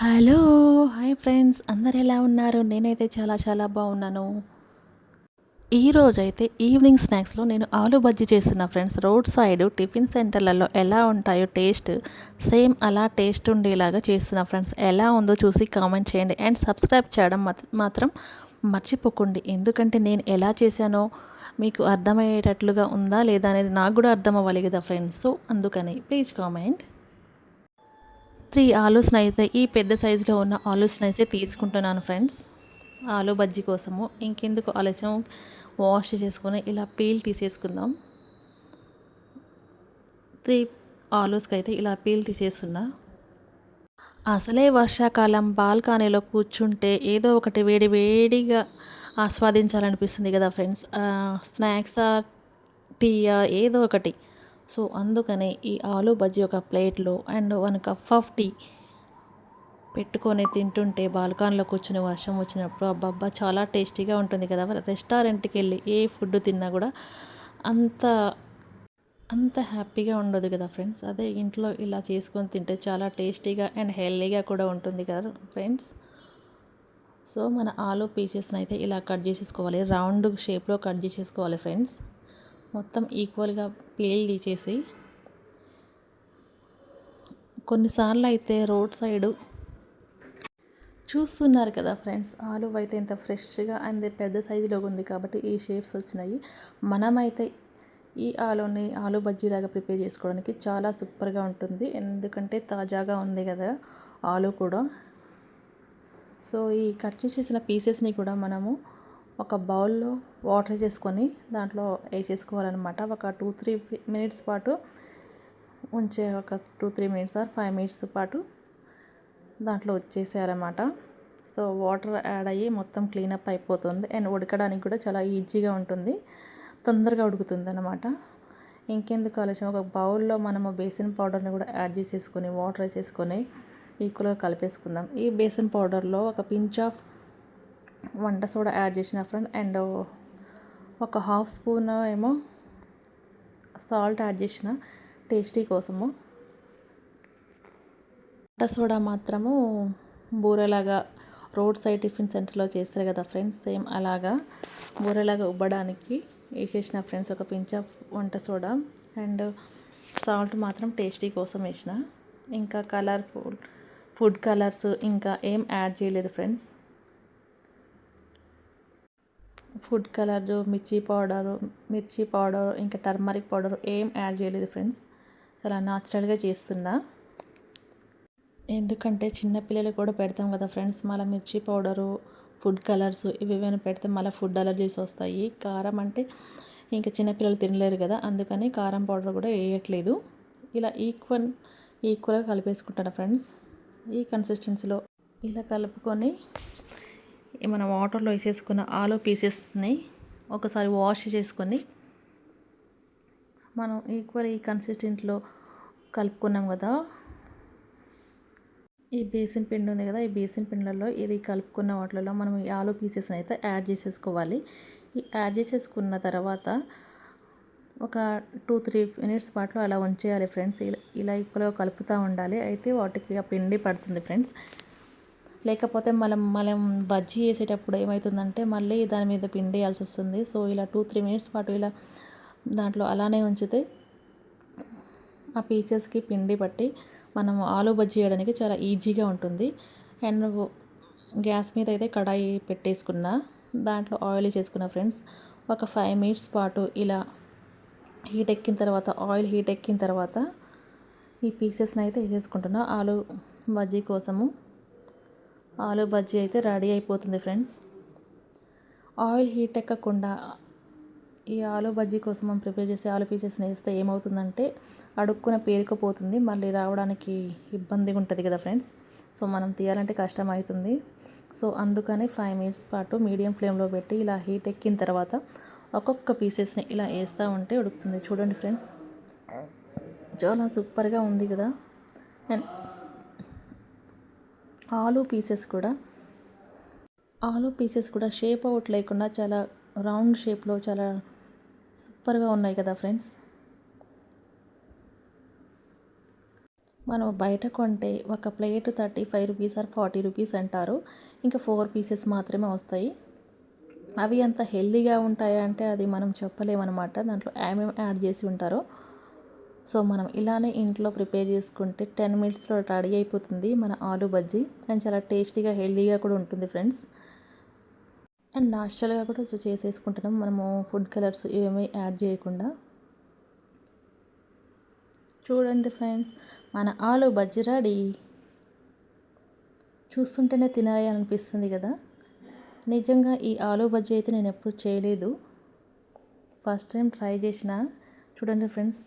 Hello hi friends. అందరు ఎలా ఉన్నారు? నేనైతే చాలా చాలా బాగున్నాను. ఈరోజైతే ఈవినింగ్ స్నాక్స్లో నేను ఆలు బజ్జీ చేస్తున్నా ఫ్రెండ్స్. రోడ్ సైడ్ టిఫిన్ సెంటర్లలో ఎలా ఉంటాయో టేస్ట్ సేమ్ అలా టేస్ట్ ఉండేలాగా చేస్తున్నా ఫ్రెండ్స్. ఎలా ఉందో చూసి కామెంట్ చేయండి. అండ్ సబ్స్క్రైబ్ చేయడం మాత్రం మర్చిపోకండి. ఎందుకంటే నేను ఎలా చేశానో మీకు అర్థమయ్యేటట్లుగా ఉందా లేదా అనేది నాకు కూడా అర్థం అవ్వాలి కదా ఫ్రెండ్స్. సో అందుకని ప్లీజ్ కామెంట్. త్రీ ఆలూస్ని అయితే ఈ పెద్ద సైజులో ఉన్న ఆలూస్ని అయితే తీసుకుంటున్నాను ఫ్రెండ్స్. ఆలు బజ్జీ కోసము. ఇంకెందుకు ఆలస్యం? వాష్ చేసుకొని ఇలా పీల్ తీసేసుకుందాం. త్రీ ఆలూస్కి అయితే ఇలా పీల్ తీసేస్తున్నా. అసలే వర్షాకాలం బాల్కనీలో కూర్చుంటే ఏదో ఒకటి వేడి వేడిగా ఆస్వాదించాలనిపిస్తుంది కదా ఫ్రెండ్స్. స్నాక్స్ టీయా ఏదో ఒకటి. సో అందుకనే ఈ ఆలు బజ్జీ ఒక ప్లేట్లో and one cup of tea పెట్టుకొని తింటుంటే బాల్కాన్లో కూర్చుని వర్షం వచ్చినప్పుడు అబ్బబ్బా చాలా టేస్టీగా ఉంటుంది కదా. రెస్టారెంట్కి వెళ్ళి ఏ ఫుడ్ తిన్నా కూడా అంత అంత హ్యాపీగా ఉండదు కదా ఫ్రెండ్స్. అదే ఇంట్లో ఇలా చేసుకొని తింటే చాలా టేస్టీగా అండ్ హెల్దీగా కూడా ఉంటుంది కదా ఫ్రెండ్స్. సో మన ఆలు పీసెస్ని అయితే ఇలా కట్ చేసేసుకోవాలి. రౌండ్ షేప్లో కట్ చేసేసుకోవాలి ఫ్రెండ్స్. మొత్తం ఈక్వల్గా పేల్ తీసేసి కొన్నిసార్లు అయితే రోడ్ సైడు చూస్తున్నారు కదా ఫ్రెండ్స్ ఆలు అయితే ఇంత ఫ్రెష్గా అండ్ పెద్ద సైజులో ఉంది కాబట్టి ఈ షేప్స్ వచ్చినాయి. మనమైతే ఈ ఆలుని ఆలు బజ్జీలాగా ప్రిపేర్ చేసుకోవడానికి చాలా సూపర్గా ఉంటుంది. ఎందుకంటే తాజాగా ఉంది కదా ఆలు కూడా. సో ఈ కట్ చేసేసిన పీసెస్ని కూడా మనము ఒక బౌల్లో వాటర్ చేసుకొని దాంట్లో వేసేసుకోవాలన్నమాట. ఒక టూ త్రీ మినిట్స్ పాటు ఉంచే ఒక two three minutes or five minutes పాటు దాంట్లో వచ్చేసేయాలన్నమాట సో వాటర్ యాడ్ అయ్యి మొత్తం క్లీనప్ అయిపోతుంది. అండ్ ఉడకడానికి కూడా చాలా ఈజీగా ఉంటుంది. తొందరగా ఉడుకుతుంది అనమాట ఇంకెందుకు ఆలస్యం? ఒక బౌల్లో మనము బేసిన్ పౌడర్ని కూడా యాడ్ చేసేసుకొని వాటర్ వేసేసుకొని ఈక్వల్గా కలిపేసుకుందాం. ఈ బేసిన్ పౌడర్లో ఒక పించ్ ఆఫ్ వంట సోడా యాడ్ చేసిన ఫ్రెండ్ అండ్ ఒక హాఫ్ స్పూన్ ఏమో సాల్ట్ యాడ్ చేసిన టేస్టీ కోసము. వంట సోడా మాత్రము బూరెలాగా రోడ్ సైడ్ టిఫిన్ సెంటర్లో చేస్తారు కదా ఫ్రెండ్స్ సేమ్ అలాగా బూరెలాగా ఉబ్బడానికి వేసేసిన ఫ్రెండ్స్ ఒక పించ్ ఆఫ్ వంట సోడా అండ్ సాల్ట్ మాత్రం టేస్టీ కోసం వేసిన. ఇంకా కలర్ఫుల్ ఫుడ్ కలర్స్ ఇంకా ఏం యాడ్ చేయలేదు ఫ్రెండ్స్. ఫుడ్ కలర్ మిర్చి పౌడరు మిర్చి పౌడర్ ఇంకా టర్మరిక్ పౌడర్ ఏం యాడ్ చేయలేదు ఫ్రెండ్స్. చాలా న్యాచురల్గా చేస్తున్నా. ఎందుకంటే చిన్నపిల్లలు కూడా పెడతాం కదా ఫ్రెండ్స్ మళ్ళీ మిర్చి పౌడరు ఫుడ్ కలర్స్ ఇవి ఏమైనా పెడితే మళ్ళీ ఫుడ్ అలర్జీస్ వస్తాయి. కారం అంటే ఇంకా చిన్నపిల్లలు తినలేరు కదా అందుకని కారం పౌడర్ కూడా వేయట్లేదు. ఇలా ఈక్వల్ ఈక్వల్గా కలిపేసుకుంటాను ఫ్రెండ్స్. ఈ కన్సిస్టెన్సీలో ఇలా కలుపుకొని మనం వాటర్లో వేసేసుకున్న ఆలు పీసెస్ని ఒకసారి వాష్ చేసుకొని మనం ఈక్వల్ ఈ కన్సిస్టెంట్లో కలుపుకున్నాం కదా. ఈ బేసిన్ పిండి ఉంది కదా ఈ బేసిన్ పిండిలలో ఇది కలుపుకున్న వాటిలలో మనం ఈ ఆలు పీసెస్ని అయితే యాడ్ చేసేసుకోవాలి. ఈ యాడ్ చేసేసుకున్న తర్వాత ఒక టూ త్రీ మినిట్స్ పాటు అలా ఉంచేయాలి ఫ్రెండ్స్. ఇలా ఇలా ఈక్వల్గా కలుపుతూ ఉండాలి. అయితే వాటికి ఆ పిండి పడుతుంది ఫ్రెండ్స్. లేకపోతే మనం మనం బజ్జీ వేసేటప్పుడు ఏమవుతుందంటే మళ్ళీ దాని మీద పిండి వేయాల్సి వస్తుంది. సో ఇలా టూ త్రీ మినిట్స్ పాటు ఇలా దాంట్లో అలానే ఉంచితే ఆ పీసెస్కి పిండి పట్టి మనం ఆలు బజ్జీ వేయడానికి చాలా ఈజీగా ఉంటుంది. అండ్ గ్యాస్ మీద అయితే కడాయి పెట్టేసుకున్న దాంట్లో ఆయిల్ చేసుకున్న ఫ్రెండ్స్ ఒక ఫైవ్ మినిట్స్ పాటు ఇలా హీట్ ఎక్కిన తర్వాత ఆయిల్ హీట్ ఎక్కిన తర్వాత ఈ పీసెస్ని అయితే వేసేసుకుంటున్నా. ఆలు బజ్జీ కోసము ఆలు బజ్జీ అయితే రెడీ అయిపోతుంది ఫ్రెండ్స్. ఆయిల్ హీట్ ఎక్కకుండా ఈ ఆలు బజ్జీ కోసం మనం ప్రిపేర్ చేసే ఆలు పీసెస్ని వేస్తే ఏమవుతుందంటే అడుక్కున పేరుకుపోతుంది మళ్ళీ రావడానికి ఇబ్బందిగా ఉంటుంది కదా ఫ్రెండ్స్. సో మనం తీయాలంటే కష్టం అవుతుంది సో అందుకని ఫైవ్ మినిట్స్ పాటు మీడియం ఫ్లేమ్లో పెట్టి ఇలా హీట్ ఎక్కిన తర్వాత ఒక్కొక్క పీసెస్ని ఇలా వేస్తూ ఉంటే ఉడుకుతుంది. చూడండి ఫ్రెండ్స్. చాలా సూపర్గా ఉంది కదా. అండ్ ఆలు పీసెస్ కూడా. ఆలు పీసెస్ కూడా షేప్ అవుట్ లేకుండా చాలా రౌండ్ షేప్లో చాలా సూపర్గా ఉన్నాయి కదా ఫ్రెండ్స్. మనం బయట కొంటే ఒక plate thirty five rupees or forty rupees అంటారు. ఇంకా ఫోర్ పీసెస్ మాత్రమే వస్తాయి. అవి అంత హెల్దీగా ఉంటాయంటే అది మనం చెప్పలేమన్నమాట. దాంట్లో ఏమేమి యాడ్ చేసి ఉంటారో. సో మనం ఇలానే ఇంట్లో ప్రిపేర్ చేసుకుంటే టెన్ మినిట్స్లో రెడీ అయిపోతుంది మన ఆలు బజ్జీ. అండ్ చాలా టేస్టీగా హెల్దీగా కూడా ఉంటుంది ఫ్రెండ్స్. అండ్ నాచురల్గా కూడా చేసేసుకుంటున్నాం. మనము ఫుడ్ కలర్స్ ఏమీ యాడ్ చేయకుండా. చూడండి ఫ్రెండ్స్ మన ఆలు బజ్జీ రెడీ. చూస్తుంటేనే తినాలనిపిస్తుంది కదా. నిజంగా ఈ ఆలు బజ్జీ అయితే నేను ఎప్పుడు చేయలేదు. ఫస్ట్ టైం ట్రై చేసిన. చూడండి ఫ్రెండ్స్.